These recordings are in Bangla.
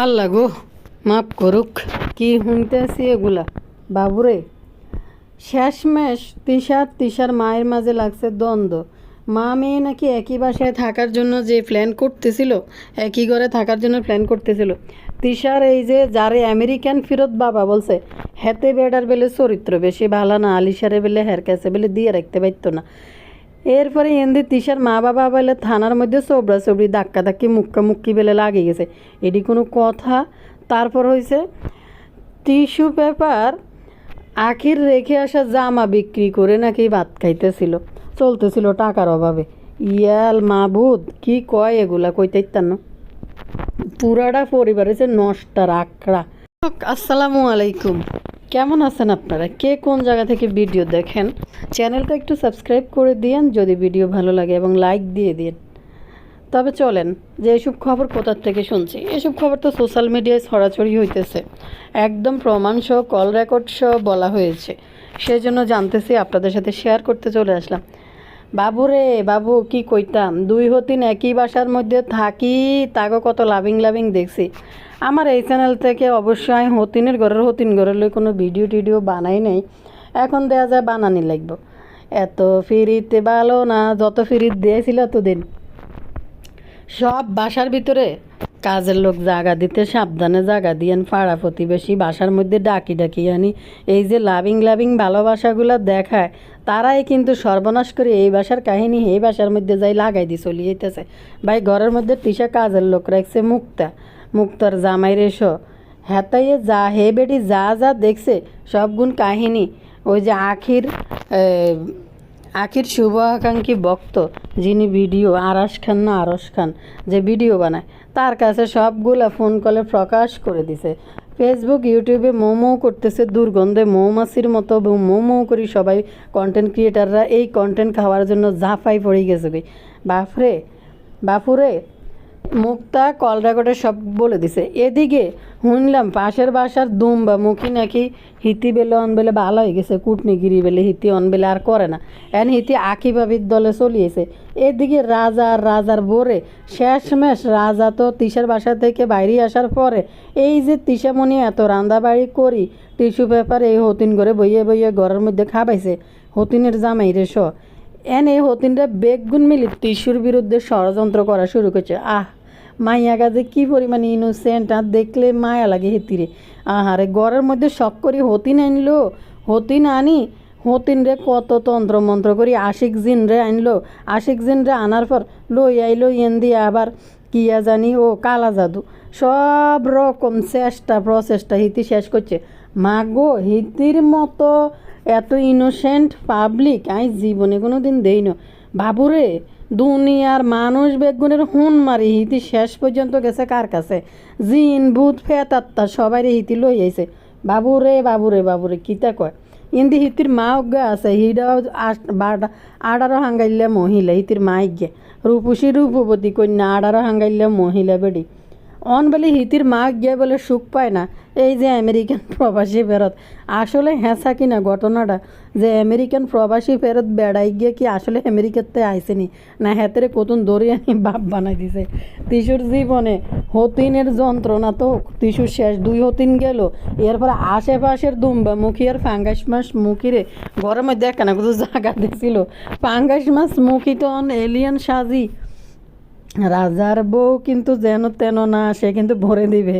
আল্লাহ গো, মাফ করুক। কি শুনতেছি এগুলা? বাবুরে, শেষমেশ তিশার তিশার মায়ের মাঝে লাগছে দ্বন্দ্ব। মা মেয়ে নাকি একই বাসায় থাকার জন্য যে প্ল্যান করতেছিল, একই ঘরে থাকার জন্য প্ল্যান করতেছিল। তিশার এই যে, যারে আমেরিকান ফিরত বাবা বলছে, হেতে বেডার বেলে চরিত্র বেশি ভালো না, আলিশারে বেলে হের কাছে বেলে দিয়ে রাখতে পারতো না। এরপরে এন্দি তিশার মা বাবা বলে থানার মধ্যে চোবড়া চোবড়ি, ধাক্কা ধাক্কি, মুক্কি বেলে লাগে গেছে। এটি কোনো কথা। তারপর হয়েছে টিস্যু পেপার আখির রেখে আসা জামা বিক্রি করে নাকি ভাত খাইতেছিল। চলতেছিল টাকার অভাবে। ইয়াল মাবুদ, কি কয় এগুলা? কইতে না পুরাটা পরিবার হচ্ছে নষ্টার আখড়া। আসসালামু আলাইকুম। কেমন আছেন আপনারা? কে কোন জায়গা থেকে ভিডিও দেখেন, চ্যানেলটা একটু সাবস্ক্রাইব করে দিয়েন যদি ভিডিও ভালো লাগে এবং লাইক দিয়ে দিন তবে চলেন, যে এসব খবর কোথার থেকে শুনছি? এসব খবর তো সোশ্যাল মিডিয়ায় ছড়াছড়ি হইতেছে। একদম প্রমাণ সহ, কল রেকর্ড সহ বলা হয়েছে। সেই জন্য জানতেছি, আপনাদের সাথে শেয়ার করতে চলে আসলাম। বাবু রে, বাবু, কি কইতাম? দুই হতিন একই বাসার মধ্যে থাকি তাকে কত লাভিং লাভিং দেখছি। আমার এই চ্যানেল থেকে অবশ্যই আমি হতিনের ঘরের হতিন ঘরের লই কোনো ভিডিও টিডিও বানাই নাই। এখন দেয়া যায় বানানি লাগবো। এত ফিরিতে ভালো না, যত ফিরিত দিয়েছিল ততদিন সব বাসার ভিতরে কাজের লোক জাগা দিতে, সাবধানে জাগা দিয়েন, পাড়া প্রতিবেশী বাসার মধ্যে ডাকি ডাকি আনি। এই যে লাভিং লাভিং ভালোবাসাগুলো দেখায়, তারাই কিন্তু সর্বনাশ করে এই বাসার কাহিনী এই বাসার মধ্যে যাই লাগাই দিয়ে চলে যেতেছে ভাই, ঘরের মধ্যে টিসা কাজের লোক রাখছে মুক্তা। মুক্তার জামাই রেশো হেতাইয়ে যা, হে বেটি, যা যা দেখছে সবগুণ কাহিনী। ওই যে আখির আখির শুভ আকাঙ্ক্ষী ভক্ত, যিনি ভিডিও আরাস খান না আরস খান, যে ভিডিও বানায়, তার কাছে সবগুলা ফোন কলে প্রকাশ করে দিছে। ফেসবুক ইউটিউবে মোমো করতেছে, দুর্গন্ধে মৌমাছির মতো মোমো করি সবাই কন্টেন্ট ক্রিয়েটাররা এই কন্টেন্ট খাওয়ার জন্য ঝাঁপাই পড়ে গেছে বাফরে বাপুরে মুক্তা কল রেকর্ডে সব বলে দিছে। এদিকে শুনলাম পাশের বাসার দুম বা মুখি নাকি হিতি বেলে অন বেলে ভালো হয়ে গেছে, কুটনিগিরি বেলে হিতি অন বেলে আর করে না। এন হিতি আখি বাবির দলে চলিয়েছে। এদিকে রাজা আর রাজার বোরে শেষমেশ রাজা তো তিশার বাসা থেকে বাইরে আসার পরে এই যে তিশামণি এত রান্দাবাড়ি করি, টিস্যু পেপার এই হতিন করে বইয়ে বইয়ে ঘরের মধ্যে খাবাইছে। হতিনের জামাই রে স। এন এই হতিনরা বেগুন মিলি টিস্যুর বিরুদ্ধে ষড়যন্ত্র করা শুরু করছে। আহ! মাইয়া গাছে কী পরিমাণে ইনোসেন্ট আর দেখলে মায়া লাগে হেতিরে। আহারে, ঘরের মধ্যে শখ করি হতিন আনলো, হতিন আনি, হতিন রে কত তন্ত্র মন্ত্র করি, আশিক জিন রে আনলো, আশিক জিন রে আনার পর লই আইলো এন দিয়ে আবার কিয়া জানি, ও কালা জাদু। সব রকম চেষ্টা, প্রচেষ্টা হিতি শেষ করছে। মাগো, হিতির মতো এত ইনোসেন্ট পাবলিক আমি জীবনে কোনো দিন দেই না। বাবুরে দুনিয়ার মানুষ বেগুনের হুন মারি, হিতি শেষ পর্যন্ত গেছে কার কাছে? জিন, ভূত ফেতাত্তা সবাই হিতি লই আইছে। বাবুরে বাবুরে বাবুরে, কিতা কয়? ইন্দি হিতির মা অজ্ঞা আছে হিডাও আডারো হাঙ্গাইলে মহিলা, হিতির মা ইজ্ঞে রূপসী রূপবতী কন্যা, আডারো হাঙ্গাইলে মহিলা বেডি। অন বলে হিতির মা গিয়ে বলে সুখ পায় না। এই যে আমেরিকান প্রবাসী ফেরত। আসলে হেঁচা কিনা ঘটনাটা? যে আমেরিকান প্রবাসী ফেরত বেড়াই গিয়ে কি আসলে আমেরিকাতে আইসেনি? না হেতেরে কতুন দড়ি আনি বাপ বানাই দিছে। তিসুর জীবনে হতিনের যন্ত্রণা তো তিসুর শেষ দুই হতিন গেল। এরপর আশেপাশের দুম্বা মুখী আর ফাঙ্গাস মাছ মুখিরে ঘরের মধ্যে একখানা কত জায়গা দিছিল। ফাঙ্গাস মাছ মুখী তো অন এলিয়ান সাজি। রাজার বউ কিন্তু যেন তেন না, সে কিন্তু ভরে দিবে।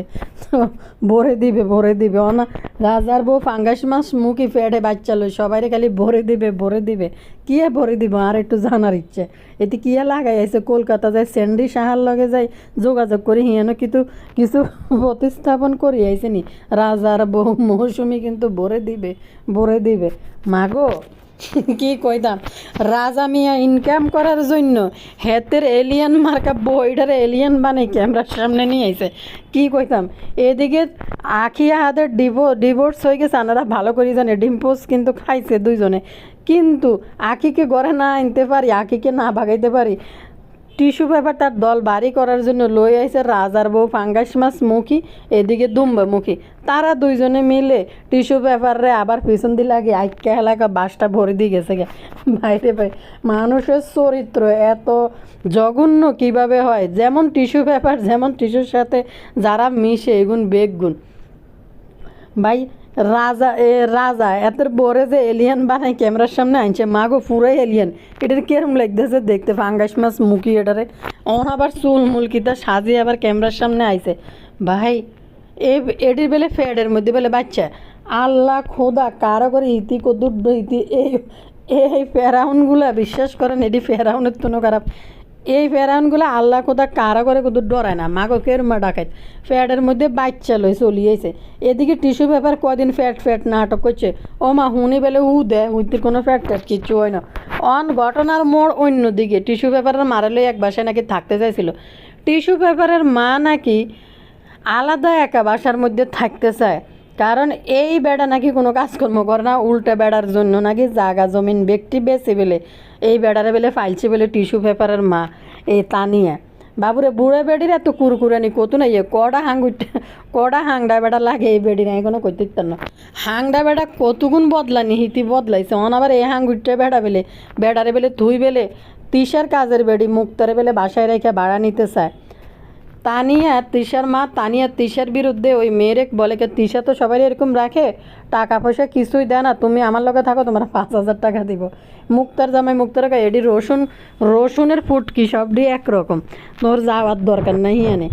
ভরে দিবে ভরে দিবে। অনা রাজার বউ ফাঙ্গাস মাছ মুখি ফেটে বাচ্চা লই সবাই খালি ভরে দিবে ভরে দিবে। কিয়ে ভরে দিব, আর একটু জানার ইচ্ছে। এটি কিয়ে লাগাই আছে? কলকাতা যায়, স্যান্ডি সাহার লগে যাই যোগাযোগ করি, হিয়ানো কিন্তু কিছু প্রতিস্থাপন করি, আইছে নি? রাজার বউ মৌসুমি কিন্তু ভরে দিবে ভরে দিবে। মাগো কি কইতাম? রাজা মিয়া ইনকাম করার জন্য হেতের এলিয়ান মার্কা বইটার এলিয়ান বানাই ক্যামেরার সামনে নিয়ে আইছে। কি কইতাম? এদিকে আখিয়া হাতের ডিভো ডিভোর্স হয়ে গেছে, আনারা ভালো করে জানে ডিম্পোস কিন্তু খাইছে দুইজনে। কিন্তু আখিকে ঘরে না আনতে পারি, আখিকে না ভাগাইতে পারি টিস্যু পেপার তার দল বাড়ি করার জন্য লই আইছে রাজার বউ ফাঙ্গাস মাছ মুখী, এদিকে দুম্বা মুখী। তারা দুইজনে মিলে টিস্যু পেপারে আবার পিছন দিলে আগে আইকা এলাকা বাসটা ভরে দিয়ে গেছে গে। বাইরে ভাই, মানুষের চরিত্র এত জঘন্য কীভাবে হয়? যেমন টিস্যু পেপার, যেমন টিস্যুর সাথে যারা মিশে এগুন বেগুন ভাই রাজা, এ, রাজা, এতের বরে যে এলিয়ান বানাই ক্যামেরার সামনে আনছে, মাগো পুরাই এলিয়ান এটার কিরম লাগতেছে দেখতে ফাঙ্গাস মাছ মুখি এটারে। অন আবার চুল মুলকিটা সাজিয়ে আবার ক্যামেরার সামনে আইছে। ভাই, এ, এটির বেলে ফ্যাডের মধ্যে বেলে বাচ্চা। আল্লাহ, খোদা, কারও করে ইতি কদুর ইতি এই এই ফেরাউনগুলা, বিশ্বাস করেন, এটি ফেরাউনের তো খারাপ। এই ফেরাউনগুলো আল্লাহ কোথা কারা করে কত ডরায় না, মাগো কেরমা ডাকাত ফ্যাটের মধ্যে বাচ্চা লই চলিয়েছে। এদিকে টিস্যু পেপার কদিন ফ্যাট ফ্যাট নাটক করছে। ও মা, হুনি বেলে উ দে উইতে কোনো ফ্যাট ট্যাট কিচ্ছু হয় না। অন ঘটনার মোড় অন্যদিকে টিস্যু পেপারের মারালে এক বাসায় নাকি থাকতে চাইছিল। টিস্যু পেপারের মা নাকি আলাদা একা বাসার মধ্যে থাকতে চায়। কারণ এই বেড়া নাকি কোনো কাজকর্ম করে না, উল্টা বেড়ার জন্য নাকি জাগা জমিন ব্যক্তি বেছে বেলে এই বেড়ারে বেলে ফাইলছে বেলে টিস্যু পেপারের মা, এই তানিয়া বাবুরে বুড়ে বেডির এত কুরকুরানি, কত ইয়ে কড়া হাঙ্গুট, কড়া হাংডা বেড়া লাগে এই বেডি নাই কোনো কইতে না। হাংডা বেড়া কতগুণ বদলানি, হিতি বদলাইছে অন আবার এই হাঙ্গুটটা বেড়া বেলে, বেড়ারে বেলে ধুই বেলে, তিসার কাজের বেডি মুক্তারে বেলে বাসায় রেখে ভাড়া নিতে চায়। তানিয়া তিশার মা তানিয়া তিশার বিরুদ্ধে ওই মেয়েরে বলে কে তিশা তো সবাই এরকম রাখে, টাকা পয়সা কিছুই দেয় না, তুমি আমার লগে থাকো, তোমার পাঁচ হাজার টাকা দিব। মুক্তার জামাই মুক্তার টাকা এডি রসুন, রসুনের ফুটকি সবটি একরকম, তোর যাওয়ার দরকার নাই এনে।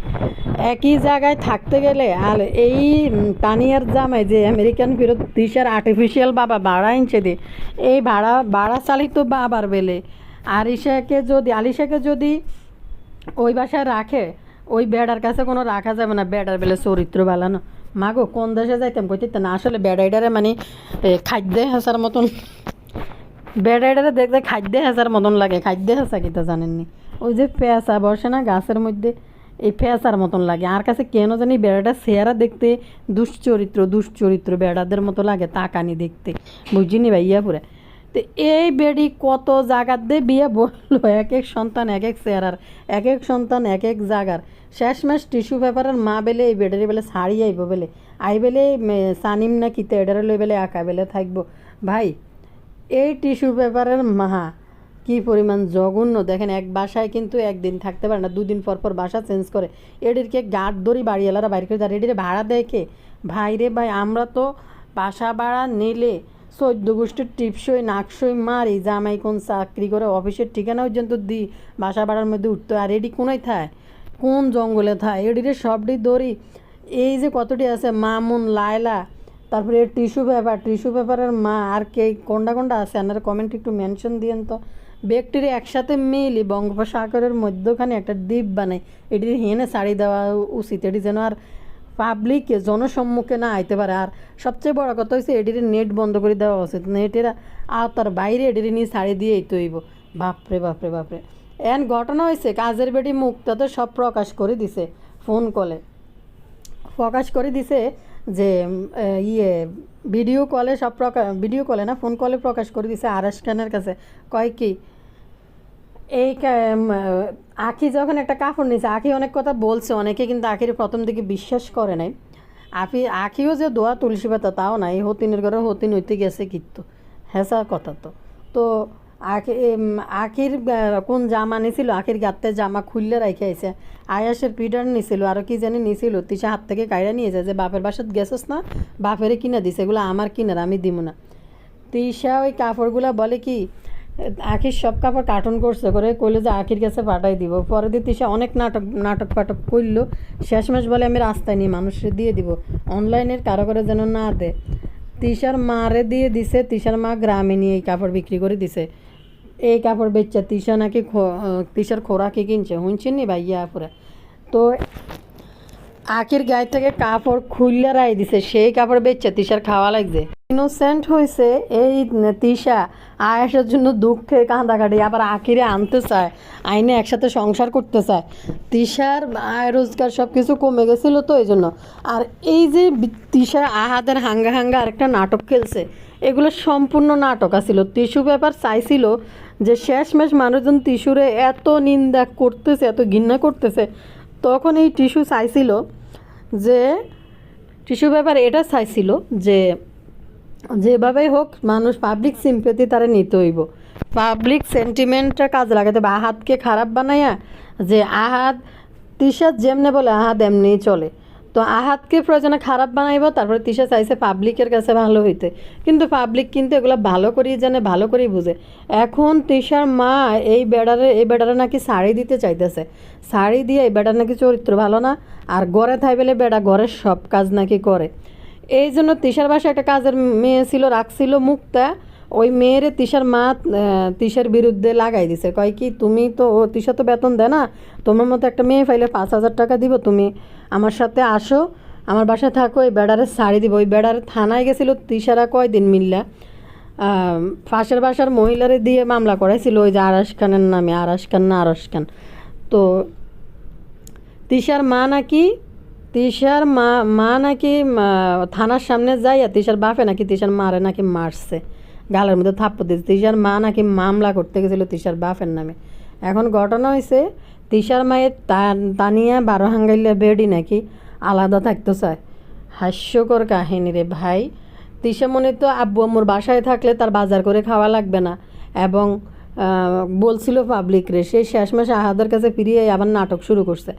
একই জায়গায় থাকতে গেলে, আর এই তানিয়ার জামাই যে আমেরিকান ফেরত তিশার আর্টিফিশিয়াল বাবা ভাড়া আনছে দে, এই ভাড়া ভাড়া চালিত বাবার বেলে। আরিশাকে যদি, আলিশাকে যদি ওই বাসায় রাখে ওই বেড়ার কাছে কোনো রাখা যাবে না, বেড়ার বেলে চরিত্র বালানো মাগো, কোন দেশে যাইতাম কইতে? না, আসলে বেড়াইডারে মানে খাদ্য হাসার মতন। বেড়াইডারে দেখতে খাদ্য হাসার মতন লাগে, খাদ্য হাসা কিতা জানেননি? ওই যে পেঁচা বসে না গাছের মধ্যে, এই পেঁচার মতন লাগে। আর কাছে কেন জানি বেড়াটা চেহারা দেখতে, দুশ্চরিত্র দুশ্চরিত্র বেড়াদের মতো লাগে, তাকানি দেখতে। বুঝিনি ভাইয়া পুরে। তো এই বেডি কত জায়গার দিয়ে বিয়ে বলল, এক এক সন্তান, এক এক চেহারার, এক এক সন্তান, এক এক জায়গার শেষমেশ টিস্যু পেপারের মা বেলে এই বেডের বেলে শাড়ি আইব বেলে। আই বেলে সানিম না কিতে এডারে লই বেলে আঁকা বেলে থাকব। ভাই, এই টিস্যু পেপারের মা কি পরিমাণ জঘন্য। দেখেন, এক বাসায় কিন্তু একদিন থাকতে পারে না, দুদিন পর পর বাসা চেঞ্জ করে। এডিরকে গার্ড দড়ি বাড়িওয়ালারা বাইরে করে দেয় এটির ভাড়া দেয় কে? ভাই রে ভাই, আমরা তো বাসা ভাড়া নিলে চোদ্দ গোষ্ঠীর টিপসই, নাকসই, মারি, জামাই কোন চাকরি করে, অফিসের ঠিকানা পর্যন্ত দিই বাসা বাড়ার মধ্যে উঠতো আর এটি কোনোই থায়? কোন জঙ্গলে থায়? এটিরে সবটি দড়ি। এই যে কতটি আছে, মামুন, লায়লা, তারপরে টিস্যু পেপার। টিস্যু পেপারের মা আর কে, কোনটা কোনটা আছে? আপনারা কমেন্ট একটু মেনশন দিয়েন তো। ব্যক্তির একসাথে মিলি, বঙ্গোপসাগরের মধ্যখানে একটা দ্বীপ বানাই এটির হেনে শাড়ি দেওয়া উচিত। এটি যেন আর পাবলিকে জনসম্মুখে না আইতে পারে। আর সবচেয়ে বড় কথা হচ্ছে এটির নেট বন্ধ করে দেওয়া উচিত নেটের আওতার বাইরে এটির নিয়ে শাড়ি দিয়ে এই তৈব বাপরে বাপরে বাপরে। এন ঘটনা হয়েছে কাজের বেটি মুক্তা তো সব প্রকাশ করে দিছে ফোন কলে প্রকাশ করে দিছে যে ইয়ে ভিডিও কলে সব প্রকাশ ভিডিও কলে না ফোন কলে প্রকাশ করে দিছে আরএস খানের কাছে। কয় কি? এই আখি যখন একটা কাপড় নিয়েছে, আখি অনেক কথা বলছে, অনেকে কিন্তু আখির প্রথম দিকে বিশ্বাস করে নাই। আফি, আখিও যে দোয়া তুলসী পাতা, তাও না, এই হতিনের ঘরে হতিন হইতে গেছে কিন্তু, হেসা কথা তো। তো আখি আখির কোন জামা নিছিল, আখির গাতে জামা খুললে রাখে আইছে। আয়াসের পিডার নিছিল, আর কি জানি নিছিল তিসা হাত থেকে কাইরা নিয়েছে যে, বাপের বাসাত গেছস না? বাপেরে কিনা দিছে, এগুলো আমার কিনার, আমি দিব না। তিশা ওই কাপড়গুলা বলে কি আখির সব কাপড় কার্টুন করছে করে কইলো যে আখির কাছে পাঠাই দিব। পরে দিয়ে তিশা অনেক নাটক নাটক ফাটক করল শেষমেশ বলে আমি রাস্তায় নিয়ে মানুষের দিয়ে দিব। অনলাইনের কারও করে যেন না দে। তিশার মারে দিয়ে দিছে, তিশার মা গ্রামে নিয়ে এই কাপড় বিক্রি করে দিছে। এই কাপড় বেচছে, তিশা নাকি তিশার খোরাকি কিনছে, শুনছেন নি ভাইয়া পুরা তো আখির গায়ে থেকে কাপড় খুললে রায় দিছে, সেই কাপড় বেচছে, তিশার খাওয়া লাগছে। ইনোসেন্ট হয়েছে এই তিশা আয়াসের জন্য দুঃখে কাঁদা কাঁদাকাটি আবার আখিরে আনতে চায়, আইনে একসাথে সংসার করতে চায়। তিশার আয় রোজগার সব কিছু কমে গেছিল তো এই জন্য। আর এই যে তিশা আহাদের হাঙ্গা হাঙ্গা আরেকটা নাটক খেলছে, এগুলো সম্পূর্ণ নাটক আছিল। টিস্যু পেপার চাইছিল যে শেষমেশ মানুষজন টিস্যুরে এত নিন্দা করতেছে, এত ঘৃণা করতেছে, তখন এই টিস্যু চাইছিল যে টিস্যু পেপার এটা চাইছিল যে যেভাবেই হোক, মানুষ পাবলিক সিম্পেথি তারা নিতে হইব। পাবলিক সেন্টিমেন্টটা কাজ লাগাতে হবে। আহাতকে খারাপ বানাইয়া যে আহাত তিশাত যেমনে বলে, আহাত এমনিই চলে। তো আহাতকে প্রয়োজনে খারাপ বানাইব, তারপরে তিশা চাইছে পাবলিকের কাছে ভালো হইতে। কিন্তু পাবলিক কিন্তু এগুলো ভালো করেই জানে, ভালো করেই বুঝে। এখন তিশার মা এই বেড়ারে এই বেড়ারে নাকি শাড়ি দিতে চাইতেছে। শাড়ি দিয়ে এই বেড়ার নাকি চরিত্র ভালো না। আর গড়ে থাই বেলে বেড়া ঘরের সব কাজ নাকি করে। এই জন্য তিশার বাসায় একটা কাজের মেয়ে ছিল, রাখছিল মুক্তা। ওই মেয়েরে তিশার মা তিশার বিরুদ্ধে লাগাই দিছে। কয় কি, তুমি তো, ও তিশা তো বেতন দেয় না, তোমার মতো একটা মেয়ে ফাইলে পাঁচ হাজার টাকা দিব, তুমি আমার সাথে আসো, আমার বাসায় থাকো ওই বেড়ারে শাড়ি দিব। ওই বেড়ারে থানায় গেছিল তিশারা কয়দিন মিল্লা। পাশের বাসার মহিলারে দিয়ে মামলা করাইছিল, ওই যে আরাস খানের নামে আরাস খান না আরস খান। তো তিশার মা নাকি তিশার মা মা নাকি থানার সামনে যাইয়া তিশার বাপে নাকি তিশার মারে নাকি মারছে। গালের মধ্যে থাপ্পড় দিয়েছে। তিশার মা নাকি মামলা করতে গেছিল তিশার বাপের নামে। এখন ঘটনা হয়েছে তিশার মায়ের তানিয়া বারো হাঙ্গাইলে বেডি নাকি আলাদা থাকতে চায়। হাস্যকর কাহিনী রে ভাই। তিশা মনে তো আব্বু আম্মুর বাসায় থাকলে তার বাজার করে খাওয়া লাগবে না। এবং বলছিল পাবলিক রে সেই শেষমেশ আহাদের কাছে ফিরিয়ে আবার নাটক শুরু করছে।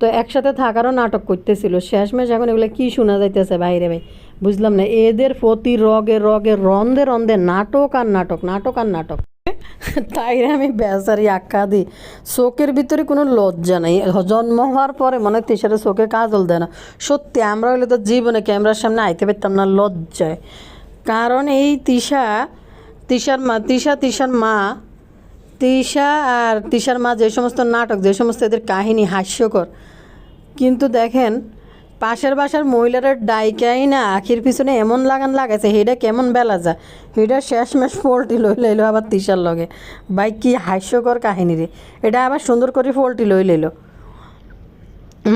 তো একসাথে থাকারও নাটক করতেছিল। শেষমেশ এখন এগুলো কি শোনা যাইতেছে বাইরে ভাই? বুঝলাম না, এদের প্রতি রগে রগে, রন্ধে রন্ধে নাটক আর নাটক নাটক আর নাটক। তাই আমি বেচারি আখ্যা দিই, চোখের ভিতরে কোনো লজ্জা নেই। জন্ম হওয়ার পরে মনে হয় তিসারে চোখে কাজল দেয় না। সত্যি, আমরা হলে তো জীবনে ক্যামেরার সামনে আইতে পারতাম না লজ্জায়। কারণ এই তিশা, তিশার মা, তিশা, তিশার মা, তিশা আর তিশার মা যে সমস্ত নাটক, যে সমস্ত এদের কাহিনী হাস্যকর কিন্তু দেখেন, পাশের বাসার মহিলারা ডাইকাই না, আখির পিছনে এমন লাগান লাগাইছে, হেডা কেমন বেলা যায়। হেডা শেষমেশ পোল্টি লই লইলো আবার তিশার লগে। ভাই, কি হাস্যকর কাহিনী রে। এটা আবার সুন্দর করে পোল্টি লই লইলো।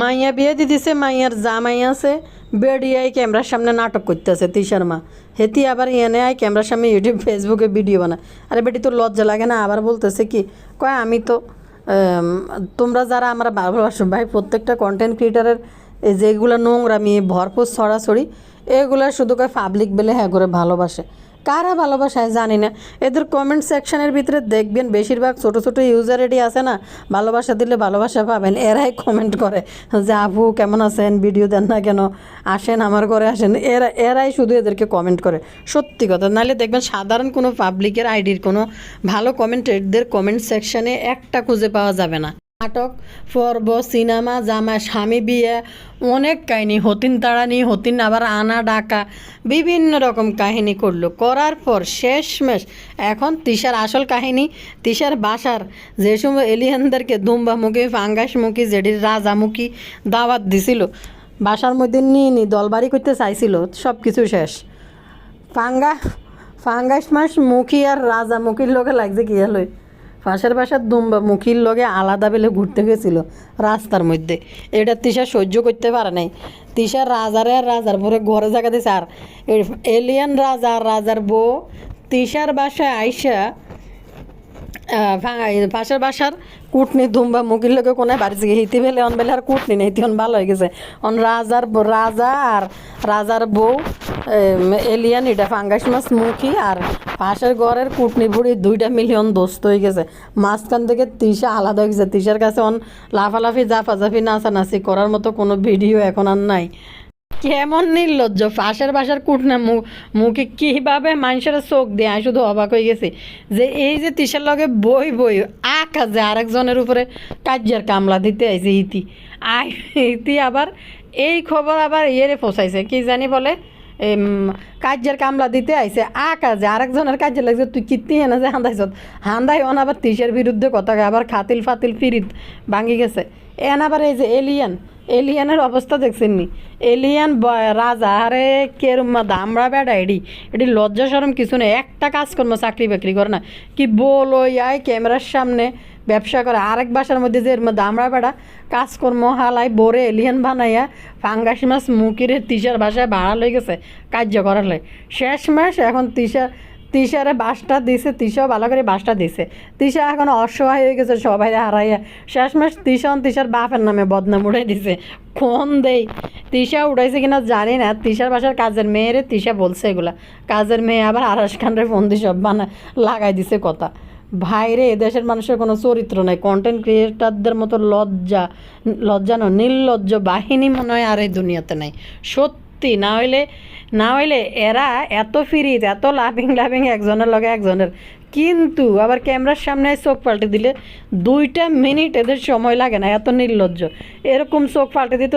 মাইয়া বিয়ে দিয়ে দিছে, মাইয়ার জামাই আছে বেড়িয়াই ক্যামেরার সামনে নাটক করতেছে তিশার মা। হেতি আবার এনে আয় ক্যামেরার সামনে ইউটিউব ফেসবুকে ভিডিও বানায়। আরে বেটি, তোর লজ্জা লাগে না? আবার বলতেছে কি, কয়, আমি তো তোমরা যারা আমরা ভালোবাসো ভাই, প্রত্যেকটা কন্টেন্ট ক্রিয়েটারের যেগুলো নোংরামি ভরপুর ছড়াছড়ি এগুলো শুধু কয় পাবলিক বেলে হ্যাঁ করে ভালোবাসে। কারা ভালোবাসায় জানি না। এদের কমেন্ট সেকশনের ভিতরে দেখবেন, বেশিরভাগ ছোট ছোট ইউজার এডি আছে না? ভালোবাসা দিলে ভালোবাসা পাবেন, এরাই কমেন্ট করে। যে আপু, কেমন আছেন? ভিডিও দেন না কেন? আসেন, আমার ঘরে আসেন। এরা, এরাই শুধু এদেরকে কমেন্ট করে। সত্যি কথা, নাহলে দেখবেন সাধারণ কোনো পাবলিকের আইডির কোনো ভালো কমেন্ট এদের কমেন্ট সেকশনে একটা খুঁজে পাওয়া যাবে না। নাটক, পর্ব, সিনেমা জামা স্বামী বিয়ে, অনেক কাহিনী। হতিন তাড়ানি, হতিন আবার আনা ডাকা, বিভিন্ন রকম কাহিনী করল। করার পর শেষমেশ এখন তিশার আসল কাহিনী, তিশার বাসার। যে সময় এলিয়ানদেরকে দুম্বামুখী ফাঙ্গাসমুখী, জেডির রাজামুখী দাওয়াত দিছিল, বাসার মধ্যে নিয়ে নি দলবাড়ি করতে চাইছিল সব কিছু শেষ। ফাঙ্গা ফাঙ্গাস মাস মুখী আর রাজামুখীর লোকে লাগছে কি হলো পাশের বাসার দুম্বা মুখির লগে আলাদা বেলে ঘুরতে গেছিল রাস্তার মধ্যে। এটা তিশা সহ্য করতে পারে নাই। তিশা রাজারে আর রাজার পরে ঘরে জায়গা দিয়েছে আর এলিয়ান রাজা রাজার বউ তিশার বাসায় আইসা পাশের বাসার কুটনি ধুমবা মুখির লোকে কোনায় বাড়ি থেকে হিতি বেলে অন বেলে আর কুটনি নেই তখন ভালো হয়ে গেছে। অন রাজার রাজা আর রাজার বউ এলিয়ান, এটা ফাঙ্গাস মাছ, মুখি আর পাশের ঘরের কুটনি বুড়ি দুইটা মিলিয়ন দোস্ত হয়ে গেছে। মাঝখান থেকে তিশা আলাদা হয়ে গেছে। তিশার কাছে অন লাফালাফি জাফাজাফি নাচানাচি করার মতো কোনো ভিডিও এখন আর নাই। কেমন নির্লজ্জ? পাশের বাসার কুটনা মুখে কীভাবে মানুষের চোখ দিয়ে? আমি শুধু অবাক হয়ে গেছি যে এই যে তিসার লগে বই বই আঁকা যে আরেকজনের উপরে কাজ্যের কামলা দিতে আইছে ইতি। আই ইতি আবার এই খবর আবার ইয়েরে পৌঁছাইছে কি জানি বলে? এম, কাজ্যের কামলা দিতে আইছে আঁকা যে আরেকজনের কাজে লাগছে তুই কিত্তি এনে যে হান্দাইছ? হান্দাই অন আবার তিসের বিরুদ্ধে কথা আবার খাতিল ফাতিল ফিরিত ভাঙি গেছে। এন আবার এই যে এলিয়ান এলিয়ানের অবস্থা দেখছেন নি এলিয়ান রাজা, আরে কেরম দামড়া বেড়া এডি। এটি লজ্জা সরম কিছু নেই, একটা কাজ করব চাকরি বাকরি করে না। কি বলো আয় ক্যামেরার সামনে ব্যবসা করে, আরেক বাসার মধ্যে যে আমরা বেড়া, কাজকর্ম হালাই বোরে এলিয়ান বানাইয়া ফাঙ্গাস মাছ মুকিরে তিসার বাসায় ভাড়া লই গেছে, কার্য করার লাই। শেষ মাস এখন তিসার তিশারে বাসটা দিছে, তিশাও ভালো করে বাসটা দিছে। তিশা এখন অসহায় হয়ে গেছে, সবাই হারাইয়া। শেষমেশ তিশান তিশার বাপের নামে বদনাম উড়াই দিছে। কোন দেই। তিশা উড়াইছে কিনা জানি না। তিশার বাসার কাজের মেয়েরে তিশা বলছে এগুলা। কাজের মেয়ে আবার আরাস খানরে ফোন দিয়ে সব বানা লাগাই দিছে কথা। ভাইরে এদেশের মানুষের কোনো চরিত্র নাই। কন্টেন্ট ক্রিয়েটারদের মতো লজ্জা লজ্জা নয়, নির্লজ্জ বাহিনী মনে হয় আর এই দুনিয়াতে নাই। সত্যি না হইলে না হইলে এরা এত ফিরিত এত লাভিং লাভিং একজনের লগে একজনের। কিন্তু আবার ক্যামেরার সামনে চোখ পাল্টে দিলে দুইটা মিনিট এদের সময় লাগে না, এত নির্লজ্জ। এরকম চোখ পাল্টে দিত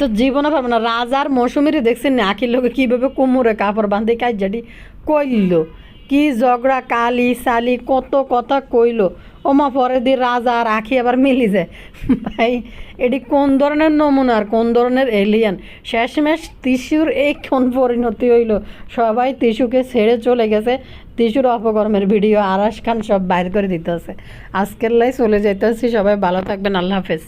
তো জীবনে পারব না, রাজার মৌসুমিরে দেখছেন না, আখির লোকে কীভাবে কোমরে কাপড় বাঁধে কাজাটি কইল। কি ঝগড়া, কালি, সালি, কত কথা কইল। ওমা পরে দি রাজা আর আখি আবার মিলি যায় ভাই, এটি কোন ধরনের নমুনা আর কোন ধরনের এলিয়ান শেষমেশ ত্রিশুর এই কোন পরিণতি হইল। সবাই ত্রিশুকে ছেড়ে চলে গেছে। ত্রিশুর অপকর্মের ভিডিও আরাস খান সব বাইর করে দিতে আছে আজকের লাই চলে যেতে সবাই ভালো থাকবেন। আল্লাহ হাফেজ।